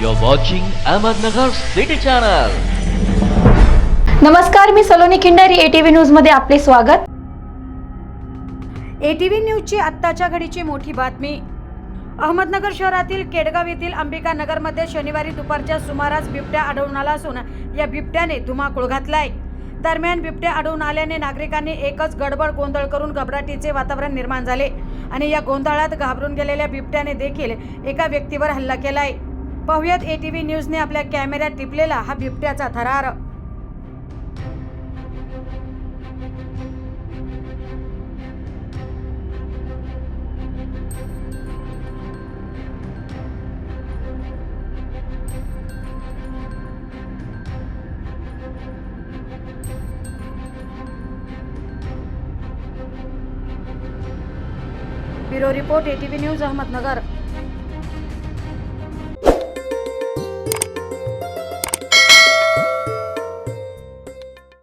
You're watching Ahmednagar City Channel. नमस्कार मी Saloni Khindari ATV न्यूजमध्ये आपले स्वागत. एटीव्ही न्यूजची आत्ताच्या घडीची मोठी बातमी. अहमदनगर शहरातील केडगाव येथील अंबिका नगरमध्ये शनिवारी दुपारच्या सुमारास बिबट्या आढळून आला असून या बिबट्याने धुमाकूळ घातलाय. दरम्यान बिबट्या आढळून आल्याने नागरिकांनी एकच गडबड गोंधळ करून घबराटीचे वातावरण निर्माण झाले आणि या गोंधळात घाबरून गेलेल्या बिबट्याने देखील एका व्यक्तीवर हल्ला केलाय. पाहुयात एटीव्ही न्यूजने आपल्या कॅमेऱ्यात टिपलेला हा बिबट्याचा थरार. Bureau report ATV News Ahmednagar.